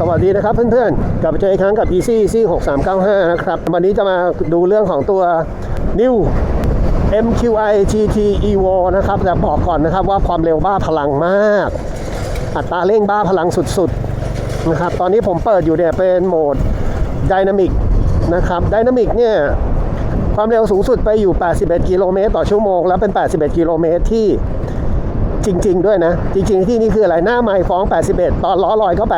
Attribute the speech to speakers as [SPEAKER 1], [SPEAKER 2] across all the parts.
[SPEAKER 1] สวัสดีนะครับเพื่อนๆ กลับมาเจออีกครั้งกับ Easy Easy 6395 นะครับ วันนี้จะมาดูเรื่องของตัว New MQI GT Evo นะครับ แต่บอกก่อนนะครับว่าความเร็วบ้าพลังมาก อัตราเร่งบ้าพลังสุดๆ นะครับ ตอนนี้ผมเปิดอยู่เนี่ยเป็นโหมด Dynamic นะครับ Dynamic เนี่ยความเร็วสูงสุดไปอยู่ 81 กิโลเมตรต่อชั่วโมง แล้วเป็น 81 กิโลเมตรที่ จริง ๆ ด้วยนะ จริง ๆ ที่นี่คืออะไรหน้าไม้ฟ้อง 81 ตอนล้อลอยก็ 81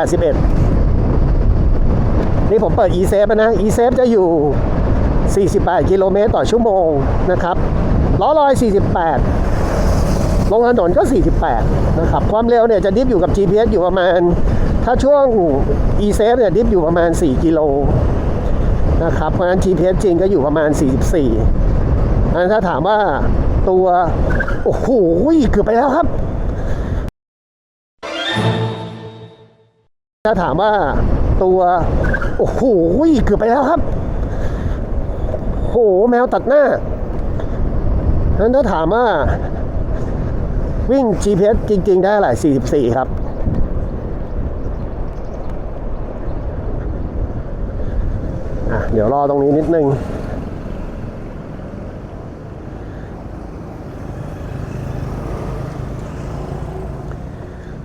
[SPEAKER 1] นี่ผมเปิด e-safe นะ e-safe จะอยู่ 48 กิโลเมตรต่อชั่วโมงนะครับล้อลอย 48 ลงถนนก็ 48 นะครับ ความเร็วเนี่ยจะดิฟอยู่กับ GPS อยู่ประมาณ ถ้าช่วง e-safe เนี่ยดิฟอยู่ประมาณ 4 กิโลนะครับเพราะฉะนั้น GPS จริงก็อยู่ประมาณ 44อันนั้นถ้าถามว่า ตัว โอ้โหเกือบไปแล้วครับถ้าถามว่าตัว โอ้โหเกือบไปแล้วครับโหแมวตัดหน้านั้นถ้าถามว่า วิ่ง GPS จริง ๆ ได้หลาย44 ครับอะเดี๋ยวรอตรงนี้นิดนึง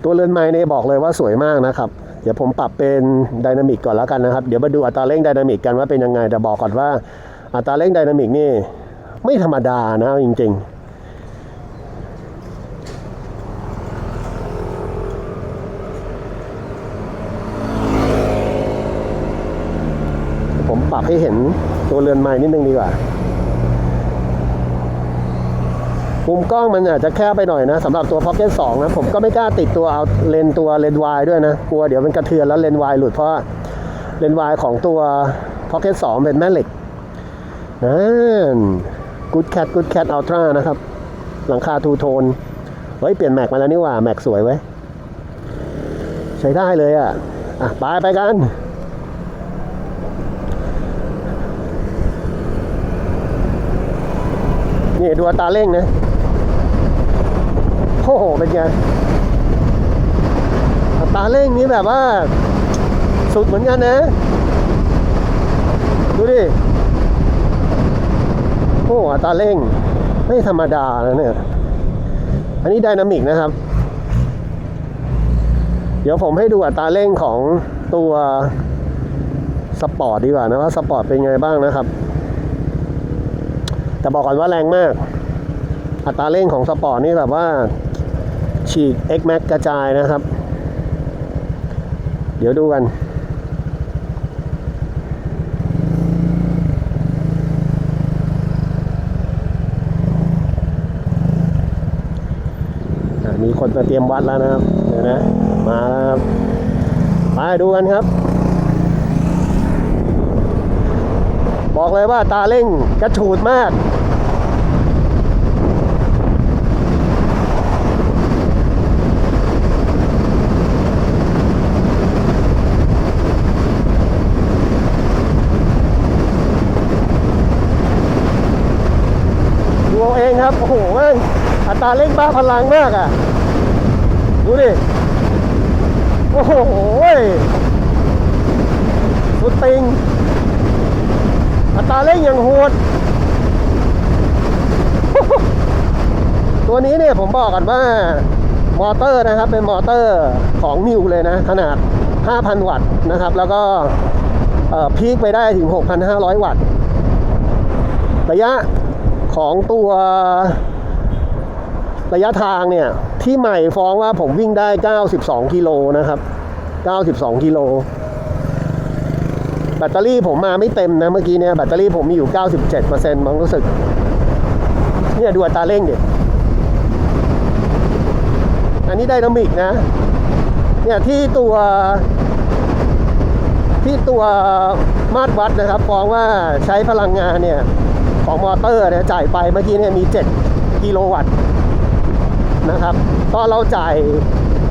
[SPEAKER 1] ตัวเรือนไม้เนี่ยบอกเลยว่าสวยมากนะครับ เดี๋ยวผมปรับเป็นไดนามิกก่อนแล้วกันนะครับ เดี๋ยวมาดูอัตราเร่งไดนามิกกันว่าเป็นยังไง แต่บอกก่อนว่าอัตราเร่งไดนามิกนี่ไม่ธรรมดานะจริงๆผมปรับให้เห็นตัวเรือนไม้นิดนึงดีกว่า มุมกล้องมันอาจจะแคบไปหน่อยนะสำหรับตัว Pocket 2 นะ ผมก็ไม่กล้าติดตัวเอาเลนตัวเลนวายด้วยนะ กลัวเดี๋ยวมันกระเทือนแล้วเลนวายหลุดเพราะเลนวายของตัว Pocket 2 เป็นแม่เหล็กนั่น Good Cat Good Cat Ultra นะครับ หลังคาทูโทนเฮ้ย เปลี่ยนแม็กมาแล้วนี่ว่า แม็กสวยไว้ยใช้ได้เลยอะ อะ ไปไปกันนี่ดูอัตราเร่งนะ อ้โห เป็นไงตาเร่งนี้แบบว่า สุดเหมือนกันนะ ดูดิ โอ้ตาเร่ง ไม่ธรรมดานะเนี่ย อันนี้ไดนามิกนะครับ เดี๋ยวผมให้ดูอัตราเร่งของตัวสปอร์ตดีกว่านะว่าสปอร์ตเป็นไงบ้างนะครับ แต่บอกก่อนว่าแรงมาก อัตราเร่งของสปอร์ตนี่แบบว่า ฉีก X Max กระจายนะครับ เดี๋ยวดูกัน มีคนมาเตรียมวัดแล้วนะครับ เดี๋ยวนะ มาแล้วครับไปดูกันครับ บอกเลยว่าตาเร่งกระฉูดมาก ดูเอาเองครับ โอ้โหแม่งอั ตาเร่งบ้าพลังมากอะ ดูดิ โอ้โหสุดติงอัตราเร่งอย่างโหด ตัวนี้เนี่ยผมบอกกันว่า มอเตอร์นะครับ เป็นมอเตอร์ของนิวเลยนะ ขนาด 5,000 วัตต์นะครับ แล้วก็พีคไปได้ถึง 6,500 วัตต์ ระยะของตัว ระยะทางเนี่ยที่ใหม่ฟ้องว่าผมวิ่งได้ 92 กิโลนะครับ 92 กิโล แบตเตอรี่ผมมาไม่เต็มนะเมื่อกี้เนี่ยแบตเตอรี่ผมมีอยู่ 97%มั้งรู้สึก เนี่ยดูอัตราเร่งดิอันนี้ไดนามิกนะ เนี่ยที่ตัวที่ตัวมาตรวัดนะครับฟ้องว่าใช้พลังงานเนี่ยของมอเตอร์เนี่ยจ่ายไปเมื่อกี้เนี่ยมี 7 กิโลวัตต์ นะครับตอนเราจ่าย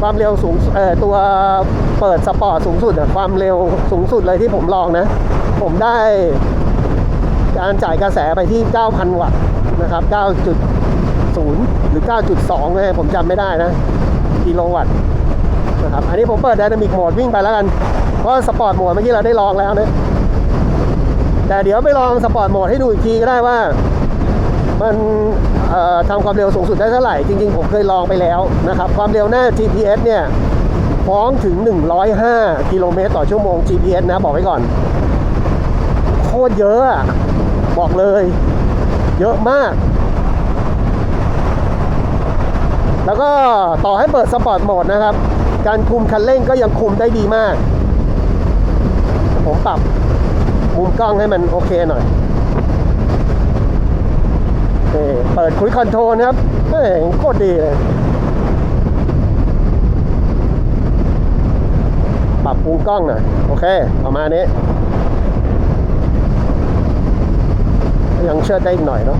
[SPEAKER 1] ความเร็วสูงเออตัวเปิดสปอร์ตสูงสุดความเร็วสูงสุดเลยที่ผมลองนะ ผมได้การจ่ายกระแสไปที่ 9,000 วัตต์นะครับ 9.0 หรือ 9.2ไงผมจำไม่ได้นะ กิโลวัตต์นะครับ อันนี้ผมเปิด Dynamic Mode วิ่งไปแล้วกัน เพราะสปอร์ตโหมดเมื่อกี้เราได้ลองแล้วนะ แต่เดี๋ยวไปลองสปอร์ตโหมดให้ดูอีกทีก็ได้ว่า มันทำความเร็วสูงสุดได้เท่าไหร่ จริง ๆ ผมเคยลองไปแล้วนะครับ ความเร็วหน้า GPS เนี่ยฟ้องถึง 105 กิโลเมตรต่อชั่วโมง GPS นะ บอกไว้ก่อน โคตรเยอะ บอกเลย เยอะมาก แล้วก็ต่อให้เปิดสปอร์ตโหมดนะครับ การคุมคันเร่งก็ยังคุมได้ดีมาก ผมปรับมุมกล้องให้มันโอเคหน่อย เปิดคุยคอนโทรลครับเฮ้ยโคตรดีเลยปรับมุมกล้องหน่อยโอเค ประมาณนี้ ยังเชิดได้อีกหน่อยเนาะ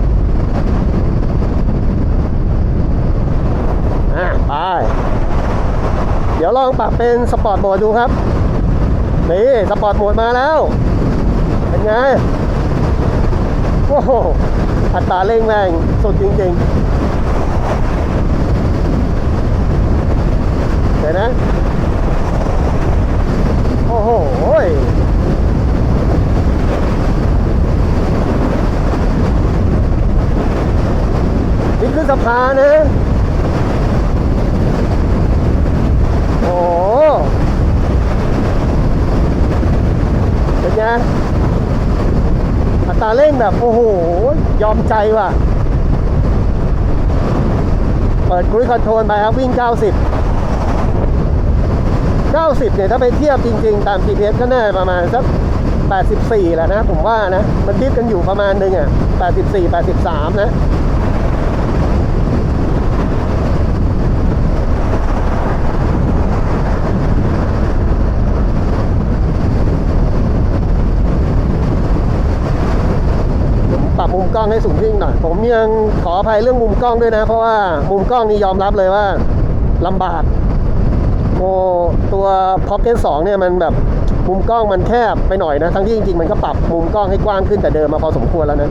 [SPEAKER 1] อะไป เดี๋ยวลองปรับเป็นสปอร์ตโหมดดูครับ นี่สปอร์ตโหมดมาแล้ว เป็นไง โอ้โห อัตราเร่งแรงสุดจริงๆเดี๋ยวนะ โอ้โหนี่คือสะพานนะ โอ้โหเป็นไงอัตราเร่งแบบ โอ้โห ยอมใจว่ะ เปิดครู i คอนโทรลไปครับวิ่ง 90 90 เนี่ย ถ้าไปเทียบจริงๆ ตาม GPS ก็น่าประมาณสัก 84แหละนะ ผมว่านะ มันดิฟกันอยู่ประมาณนึงอะ 84 83 นะ ผมปรับมุมก ล้องให้สูงขึ้นหน่อย ผมยังขออภัยเรื่องมุมกล้องด้วยนะ เพราะว่ามุมกล้องนี่ยอมรับเลยว่าลำบากโมตัว Pocket 2เนี่ยมันแบบมุมกล้องมันแคบไปหน่อยนะ ทั้งที่จริงๆ มันก็ปรับมุมกล้องให้กว้างขึ้นแต่เดิมมาพอสมควรแล้วนะ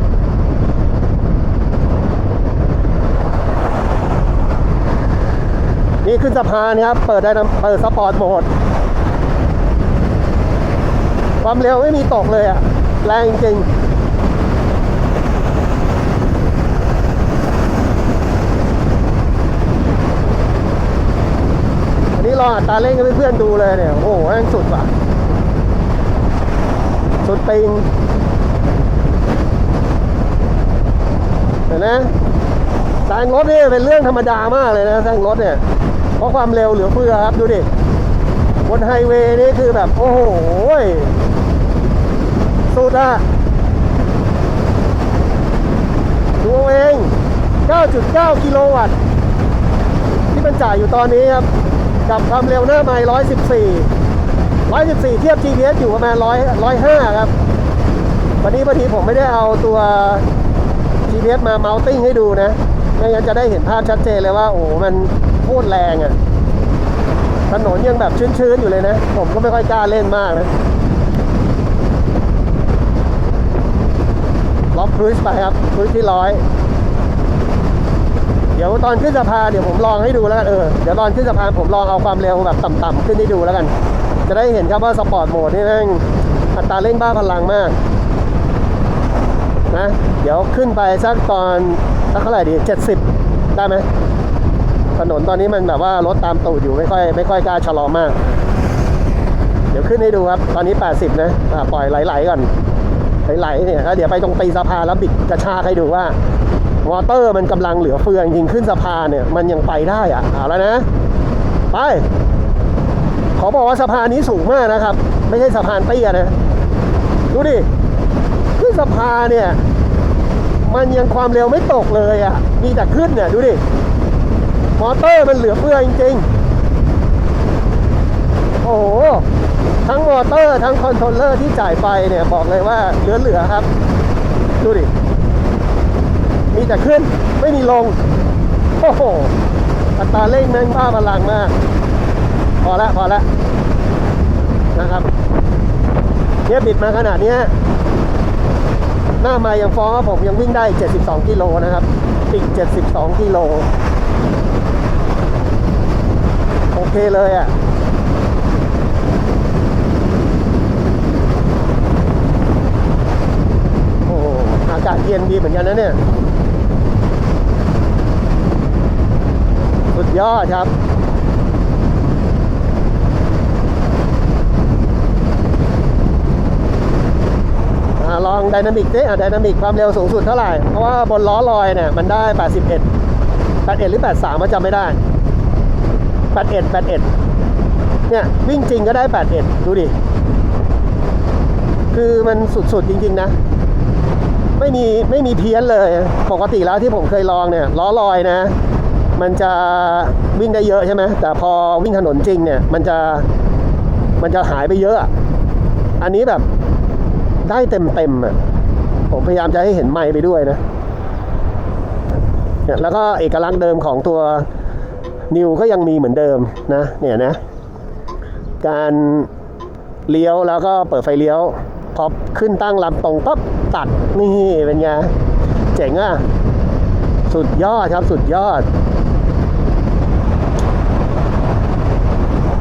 [SPEAKER 1] นี่ขึ้นสะพานครับ เปิดได้นะเปิดสปอร์ตโหมด ความเร็วไม่มีตกเลยอะแรงจริง อัตราเร่งให้เพื่อนๆดูเลยเนี่ย โอ้โหแม่งสุดว่ะ สุดปิงเห็นไหมแซงรถนี่เป็นเรื่องธรรมดามากเลยนะแซงรถเนี่ย เพราะความเร็วเหลือเฟือครับ ดูดิ บนไฮเวย์นี่คือแบบ โอ้โห สุดอะดูเอาเอง9.9 กิโลวัตต์ ที่มันจ่ายอยู่ตอนนี้ครับ กับความเร็วหน้าไมล์114 114 เทียบ GPS อยู่ประมาณ100 105 ครับ วันนี้พอดีผมไม่ได้เอาตัว GPS มาเมาส์ติ้งให้ดูนะ ไม่งั้นจะได้เห็นภาพชัดเจนเลยว่า โอ้ มันโคตรแรงอะ่ะ ถนนยังแบบชื้นๆ อยู่เลยนะ ผมก็ไม่ค่อยกล้าเล่นมากนะ ล็อกครูซไปครับครูซที่ร้อย ดี๋ยวตอนขึ้นสะพานเดี๋ยวผมลองให้ดูแล้วกันเออเดี๋ยวตอนขึ้นสะพานผมลองเอาความเร็วแบบต่ำๆขึ้นให้ดูแล้วกัน จะได้เห็นครับว่าสปอร์ตโหมดนี่แม่งอัตราเร่งบ้าพลังมากนะเดี๋ยวขึ้นไปสักตอนสักเท่าไหร่ดี70ได้ไหมถนนตอนนี้มันแบบว่ารถตามตูดอยู่ไม่ค่อยไม่ค่อยกล้าชะลอมาก เดี๋ยวขึ้นให้ดูครับ ตอนนี้ 80 นะะปล่อยไหลๆก่อนไหลๆเนี่ยแล้วเดี๋ยวไปตรงตีสะพานแล้วบิดกระชากให้ดูว่า มอเตอร์มันกำลังเหลือเฟือจริงขึ้นสะพานเนี่ย มันยังไปได้อะเอาแล้วนะ ไป ขอบอกว่าสะพานนี้สูงมากนะครับ ไม่ใช่สะพานเตี้ยนะ ดูดิขึ้นสะพานเนี่ย มันยังความเร็วไม่ตกเลยอะ่ะ มีแต่ขึ้นเนี่ยดูดิมอเตอร์มันเหลือเฟือจริงๆ โอ้โห ทั้งมอเตอร์ทั้งคอนโทรลเลอร์ที่จ่ายไฟเนี่ย บอกเลยว่าเหลือๆครับ ดูดิ มีแต่ขึ้นไม่มีลง โอ้โห อัตราเร่งแม่งบ้าพลังมาก พอละพอละนะครับเนี่ยบิดมาขนาดนี้หน้ามายังฟ้องว่าผมยังวิ่งได้ 72 กิโลนะครับ อีก 72 กิโล โอเคเลยอะ่ะอากาศเย็นดีเหมือนกันนะเนี่ย สุดยอดครับอลองไดนามิกดิอะไดนามิกความเร็วสูงสุดเท่าไหร่ เพราะว่าบนล้อลอยเนี่ยมันได้ 81 81 หรือ 83มันจำไม่ได้ 81 81 เนี่ย วิ่งจริงก็ได้ 81 ดูดิ คือมันสุดๆ จริง ๆ นะ ไม่มีไม่มีเพี้ยนเลย ปกติแล้วที่ผมเคยลองเนี่ยล้อลอยนะ มันจะวิ่งได้เยอะใช่ไหมแต่พอวิ่งถนนจริงเนี่ย มันจะมันจะหายไปเยอะ อันนี้แบบได้เต็มเต็มๆอะผมพยายามจะให้เห็นไมค์ไปด้วยนะเนี่ยแล้วก็เอกลักษณ์เดิมของตัวนิวก็ยังมีเหมือนเดิมนะเนี่ยนะ การเลี้ยวแล้วก็เปิดไฟเลี้ยว พอขึ้นตั้งลำตรงปั๊บตัดนี่เป็นไงเจ๋งอะ สุดยอดครับสุดยอด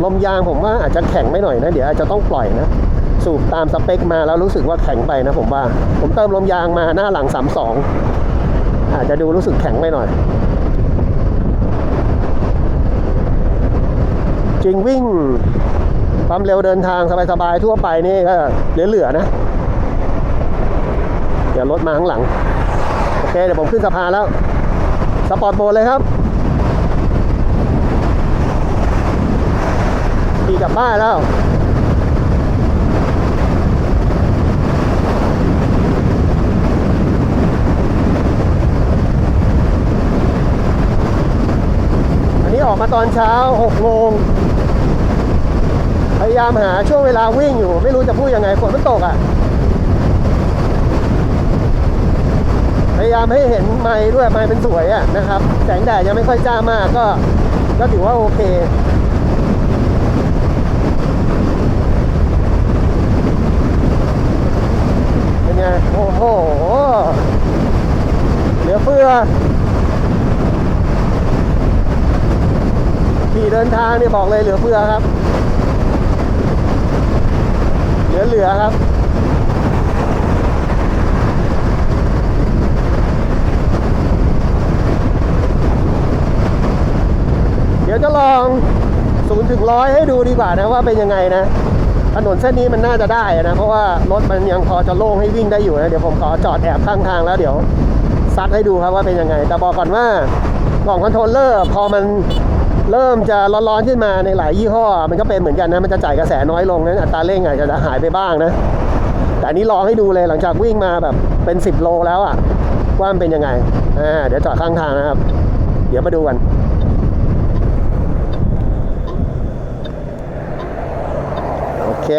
[SPEAKER 1] ลมยางผมว่าอาจจะแข็งไม่หน่อยนะ เดี๋ยวอาจจะต้องปล่อยนะ สูบตามสเปคมาแล้วรู้สึกว่าแข็งไปนะผมว่า ผมเติมลมยางมาหน้าหลัง 32 อาจจะดูรู้สึกแข็งไปหน่อย จริงวิ่งความเร็วเดินทางสบายๆทั่วไปนี่ก็เหลือๆนะ เดี๋ยวรถมาข้างหลัง โอเคเดี๋ยวผมขึ้นสะพานแล้ว สปอร์ตโหมดเลยครับ กลับบ้านแล้วอันนี้ออกมาตอนเช้า 6 โมง พยายามหาช่วงเวลาวิ่งอยู่ ไม่รู้จะพูดยังไงฝนมันตกอะ พยายามให้เห็นไม้ด้วยไม้เป็นสวยอะนะครับ แสงแดดยังไม่ค่อยจ้ามากก็ก็ถือว่าโอเค เป็นไง โอ้โหือขี่เดินทางเนี่ยบอกเลยเหลือเฟือครับ เหลือเหลือครับเดี๋ยวจะลองศูนย์ถึงร้อยให้ดูดีกว่านะว่าเป็นยังไงนะ ถนนเส้นนี้มันน่าจะได้นะ เพราะว่ารถมันยังพอจะโล่งให้วิ่งได้อยู่นะ เดี๋ยวผมขอจอดแอบข้างทางแล้วเดี๋ยว ซัดให้ดูครับว่าเป็นยังไง แต่บอกก่อนว่ากล่องคอนโทรลเลอร์พอมันเริ่มจะร้อนๆขึ้นมาในหลายยี่ห้อ มันก็เป็นเหมือนกันนะ มันจะจ่ายกระแสน้อยลงนะอัตราเร่งอาจจะหายไปบ้างนะ แต่นนี้ลองให้ดูเลยหลังจากวิ่งมาแบบเป็น 10 โลแล้วอะว่ามันเป็นยังไงอ่าเดี๋ยวจอดข้างทางนะครับ เดี๋ยวมาดูกันโอเค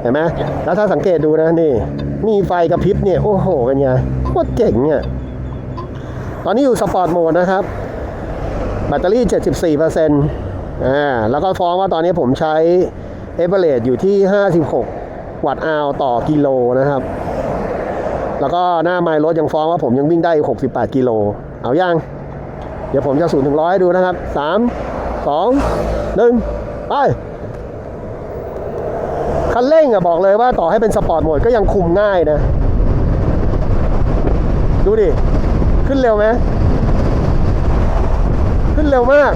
[SPEAKER 1] เห็นไหมแล้วถ้าสังเกตดูนะนี่ มีไฟกระพริบเนี่ย โอ้โหเป็นไงโคตรเจ๋งเนี่ยตอนนี้อยู่สปอร์ตโหมดนะครับ แบตเตอรี่ 74%อ่าแล้วก็ฟ้องว่าตอนนี้ผมใช้เอเวอเรอยู่ที่ 56 วัตต์อาวต่อกิโลนะครับ แล้วก็หน้าไมล์รถยังฟ้องว่าผมยังวิ่งได้ 68 กิโล เอาอยังเดี๋ยวผมจะสูนถึงร้อยดูนะครับ 3 2 1 ไป คันเร่งอะบอกเลยว่าต่อให้เป็นสปอร์ตโหมดก็ยังคุมง่ายนะ ดูดิ ขึ้นเร็วไหมขึ้นเร็วมาก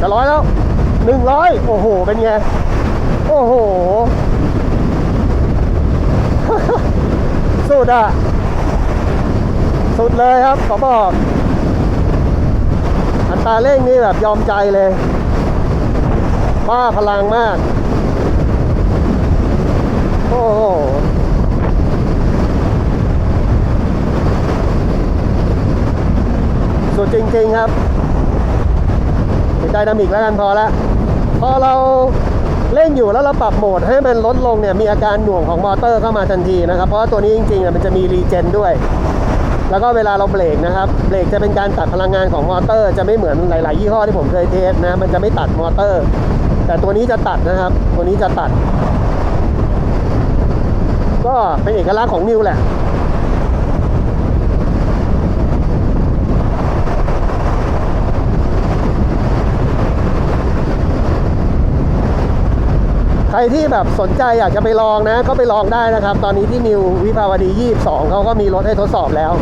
[SPEAKER 1] จะร้อยแล้วหนึ่งร้อยโอ้โห เป็นไง โอ้โห สุดอะสุดเลยครับขอบอกอัตราเร่งนี่แบบยอมใจเลย บ้าพลังมาก โอ้โหสุดจริง ๆ ครับติดไดนามิกแล้วกันพอละพอเราเล่นอยู่แล้วเราปรับโหมดให้มันลดลงเนี่ยมีอาการหน่วงของมอเตอร์เข้ามาทันทีนะครับ เพราะว่าตัวนี้จริงๆอะมันจะมีรีเจนด้วย แล้วก็เวลาเราเบรกนะครับเบรกจะเป็นการตัดพลังงานของมอเตอร์ จะไม่เหมือนหลาย ๆ ยี่ห้อที่ผมเคยเทสนะมันจะไม่ตัดมอเตอร์ แต่ตัวนี้จะตัดนะครับ ตัวนี้จะตัด ก็เป็นเอกลักษณ์ของนิวแหละใครที่แบบสนใจอยากจะไปลองนะ ก็ไปลองได้นะครับ ตอนนี้ที่นิววิภาวดี 22 เขาก็มีรถให้ทดสอบแล้ว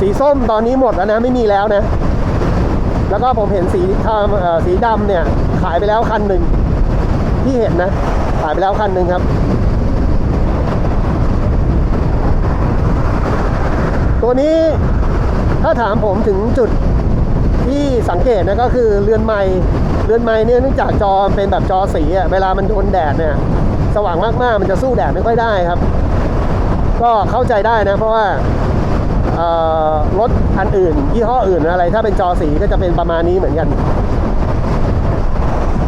[SPEAKER 1] สีส้มตอนนี้หมดแล้วนะ ไม่มีแล้วนะ แล้วก็ผมเห็นสีทำเอ่อสีดำเนี่ยขายไปแล้วคันหนึ่งที่เห็นนะ ขายไปแล้วคันหนึ่งครับ ตัวนี้ถ้าถามผมถึงจุดที่สังเกตนะก็คือเรือนไม้เรือนไม้เนี่ยเนื่องจากจอเป็นแบบจอสีอะเวลามันโดนแดดเนี่ยสว่างมากๆมันจะสู้แดดไม่ค่อยได้ครับ ก็เข้าใจได้นะเพราะว่า รถอันอื่น ยี่ห้ออื่นอะไร ถ้าเป็นจอสีก็จะเป็นประมาณนี้เหมือนกัน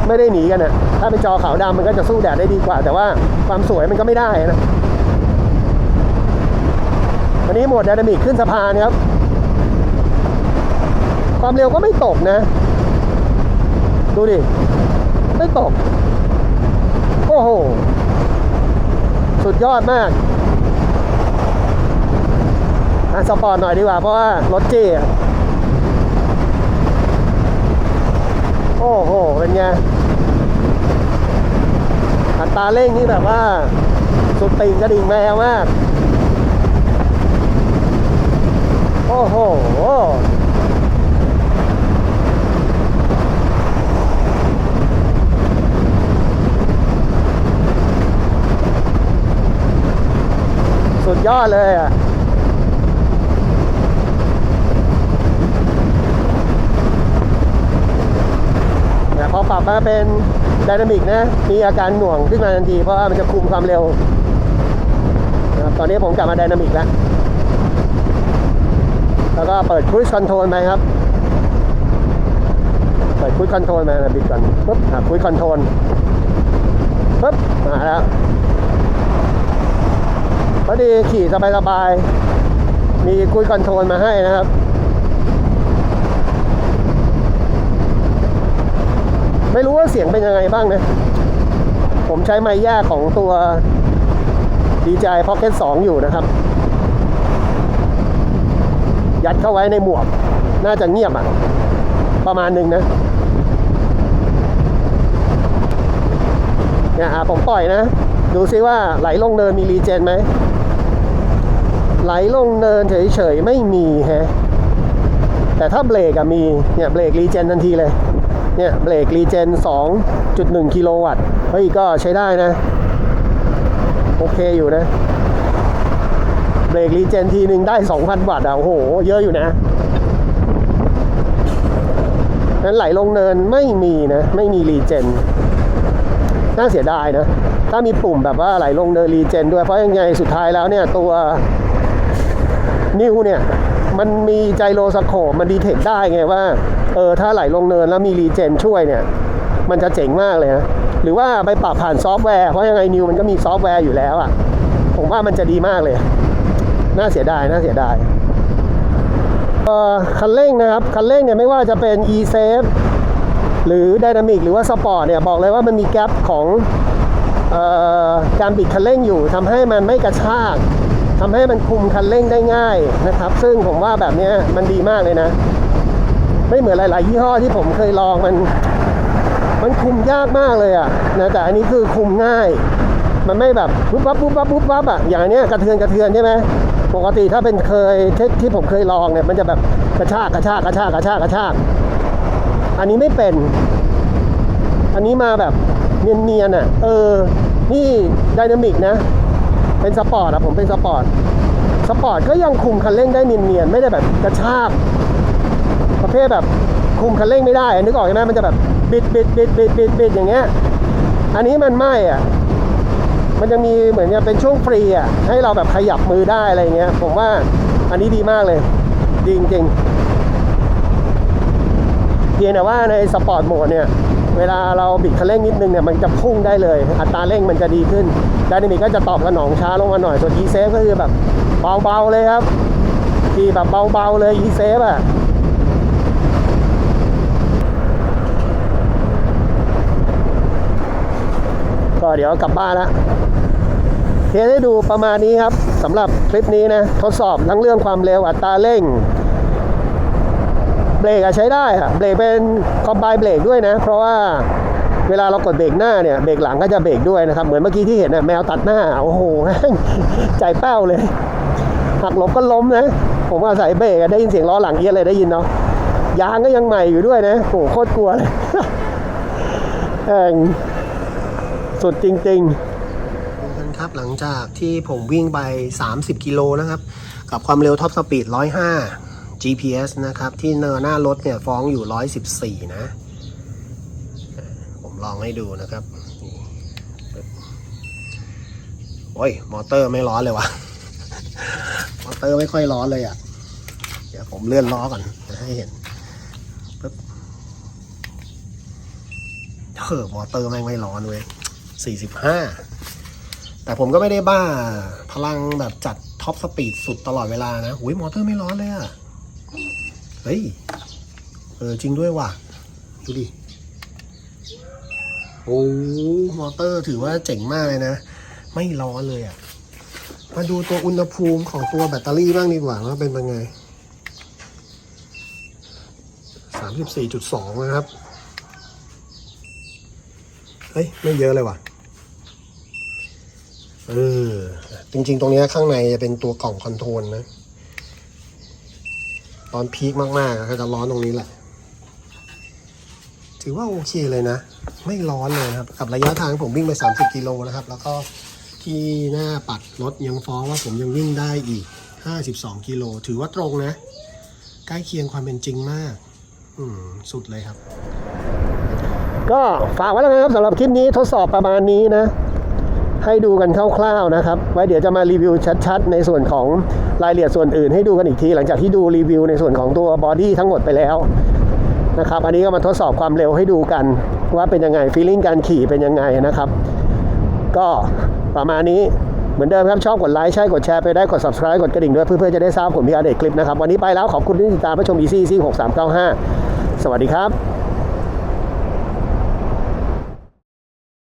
[SPEAKER 1] ไม่ได้หนีกันนะถ้าเป็นจอขาวดำมันก็จะสู้แดดได้ดีกว่า แต่ว่าความสวยมันก็ไม่ได้นะวันนี้โหมดไดนามิกขึ้นสะพานครับ ความเร็วก็ไม่ตกนะ ดูดิ ไม่ตก โอ้โห สุดยอดมาก สปอร์ตหน่อยดีกว่าเพราะว่ารถจ๊อะโอ้โห เป็นไง อัตราเร่งนี่แบบว่า สุดติ่งกระดิ่งแมวมาก โอ้โหสุดยอดเลยอะ แต่พอ ปรับมาเป็นไดนามิกนะ มีอาการหน่วงขึ้นมาทันที เพราะว่ามันจะคุมความเร็วนะครับตอนนี้ผมกลับมาไดนามิกแล้ว แล้วก็เปิดครู i คอนโทรลไปครับ เปิดครู i คอนโทรลมานะบิดก่อนปุ๊บหาครู i คอนโทรลปุ๊บมาแล้วพอดีขี่สบายๆมีครู i คอนโทรลมาให้นะครับ ไม่รู้ว่าเสียงเป็นยังไงบ้างนะ ผมใช้ไมค์แยกของตัว DJI Pocket 2 อยู่นะครับ ยัดเข้าไว้ในหมวก น่าจะเงียบอะ ประมาณหนึ่งนะเนี่ยอะผมปล่อยนะ ดูซิว่าไหลลงเนินมีรีเจนไหม ไหลลงเนินเฉยๆ ไม่มีฮะ แต่ถ้าเบรกอะมี เนี่ยเบรกรีเจนทันทีเลย เนี่ยเบรกรีเจน 2.1 กิโลวัตต์เฮ้ยก็ใช้ได้นะ โอเคอยู่นะ เบรกรีเจนทีหนึ่งได้ 2,000 วัตต์อะโอ้โห เยอะอยู่นะนั้นไหลลงเนินไม่มีนะ ไม่มีรีเจน น่าเสียดายนะ ถ้ามีปุ่มแบบว่าไหลลงเนินรีเจนด้วยเพราะยังไงสุดท้ายแล้วเนี่ยตัวนิวเนี่ย มันมีไจโรสโคปมันดีเทคได้ไงว่าเออถ้าไหลลงเนินแล้วมีรีเจนช่วยเนี่ยมันจะเจ๋งมากเลยนะหรือว่าไปปรับผ่านซอฟต์แวร์เพราะยังไงนิวมันก็มีซอฟต์แวร์อยู่แล้วอะ่ะ ผมว่ามันจะดีมากเลย น่าเสียดายน่าเสียดายเอ่อคันเร่งนะครับ คันเร่งเนี่ยไม่ว่าจะเป็น e-safe หรือ Dynamic หรือว่า Sport เนี่ยบอกเลยว่ามันมีแกลบของเออการบิดคันเร่งอยู่ทำให้มันไม่กระชาก ทำให้มันคุมคันเร่งได้ง่ายนะครับ ซึ่งผมว่าแบบนี้มันดีมากเลยนะ ไม่เหมือนหลาย ๆ ยี่ห้อที่ผมเคยลองมัน มันคุมยากมากเลยอะนะแต่อันนี้คือคุมง่าย มันไม่แบบปุ๊บปั๊บปุ๊บปั๊บปุ๊บปั๊บอะอย่างนเนี้ยกระเทือนกระเทือนใช่ไหมปกติถ้าเป็นเคยที่ที่ผมเคยลองเนี่ยมันจะแบบกระชากกระชากกระชากกระชากกระชาก อันนี้ไม่เป็น อันนี้มาแบบเนียนๆอะ เออ นี่ไดนามิกนะ เป็นสปอร์ตอะผมเป็นสปอร์ต สปอร์ตก็ยังคุมคันเร่งได้เนียนๆ ไม่ได้แบบกระชาก ประเภทแบบคุมคันเร่งไม่ได้ นึกออกใช่ไหมมันจะแบบบิดบิดบิดบิดบิดบิดอย่างเงี้ย อันนี้มันไม่อะ มันจะมีเหมือนกับเป็นช่วงฟรีอะ ให้เราแบบขยับมือได้อะไรเงี้ย ผมว่าอันนี้ดีมากเลย ดีจริงๆเพียงแต่ว่าในสปอร์ตโหมดเนี่ย เวลาเราบิดคันเร่งนิดนึงเนี่ยมันจะพุ่งได้เลย อัตราเร่งมันจะดีขึ้นไดนามิกก็จะตอบสนองช้าลงมาหน่อยส่วน e s a f e ก็คือแบบเบาๆเลยครับขี่แบบเบาๆเลย e s a f e อะก็เดี๋ยวกลับบ้านละเทสให้ดูประมาณนี้ครับสำหรับคลิปนี้นะ ทดสอบทั้งเรื่องความเร็วอัตราเร่ง เบรกอะใช้ได้อะเบรกเป็นคอมไบเบรกด้วยนะ เพราะว่าเวลาเรากดเบรกหน้าเนี่ยเบรกหลังก็จะเบรกด้วยนะครับ เหมือนเมื่อกี้ที่เห็นน่ะแมวตัดหน้า โอ้โหแม่งใจแป้วเลย หักหลบก็ล้มนะ ผมอาศัยเบรกอะได้ยินเสียงล้อหลังเอียดเลยได้ยินเนาะยางก็ยังใหม่อยู่ด้วยนะโอ้โหโคตรกลัวเลยแม่งสุดจริงๆกันครับหลังจากที่ผมวิ่งไป 30 กิโลนะครับ กับความเร็วท็อปสปีด 105 GPS นะครับ ที่เนอหน้ารถเนี่ยฟ้องอยู่ 114 นะ ผมลองให้ดูนะครับโอ้ย มอเตอร์ไม่ร้อนเลยวะมอเตอร์ไม่ค่อยร้อนเลยอะ่ะ เดี๋ยวผมเลื่อนล้อก่อนให้เห็นปึ๊บเออมอเตอร์แม่งไม่ร้อนเว้ย45แต่ผมก็ไม่ได้บ้าพลังแบบจัดท็อปสปีดสุดตลอดเวลานะหุยมอเตอร์ไม่ร้อนเลยอะ่ะ เฮ้ย เออจริงด้วยว่ะ ดูดิ โอ้มอเตอร์ถือว่าเจ๋งมากเลยนะ ไม่ร้อนเลยอะ่ะ มาดูตัวอุณหภูมิของตัวแบตเตอรี่บ้างดีกว่าว่าเป็นยังไงสามสิบสี่จุดสองนะครับ เฮ้ย ไม่เยอะเลยว่ะเออจริง ๆ ตรงนี้ข้างในจะเป็นตัวกล่องคอนโทรลนะ ตอนพีคมากๆก็จะร้อนตรงนี้แหละ ถือว่าโอเคเลยนะ ไม่ร้อนเลยครับ กับระยะทางผมวิ่งไป 30 กิโลนะครับ แล้วก็ที่หน้าปัดรถยังฟ้องว่าผมยังวิ่งได้อีก 52 กิโล ถือว่าตรงนะ ใกล้เคียงความเป็นจริงมาก อืม สุดเลยครับ ก็ฝากไว้แล้วนะครับสำหรับคลิปนี้ทดสอบประมาณนี้นะ ให้ดูกันคร่าวๆนะครับ ไว้เดี๋ยวจะมารีวิวชัดๆ ในส่วนของรายละเอียดส่วนอื่นให้ดูกันอีกที หลังจากที่ดูรีวิวในส่วนของตัวบอดี้ทั้งหมดไปแล้วนะครับ อันนี้ก็มาทดสอบความเร็วให้ดูกัน ว่าเป็นยังไงฟีลลิ่งการขี่เป็นยังไงนะครับ ก็ประมาณนี้เหมือนเดิมครับชอบกดไลค์ใช่กดแชร์ไปได้กด subscribe กดกระดิ่งด้วยเพื่อๆจะได้ทราบผลมีอัปเดตคลิปนะครับ วันนี้ไปแล้วขอบคุณที่ติดตามรับชม EC C 6395สวัสดีครับ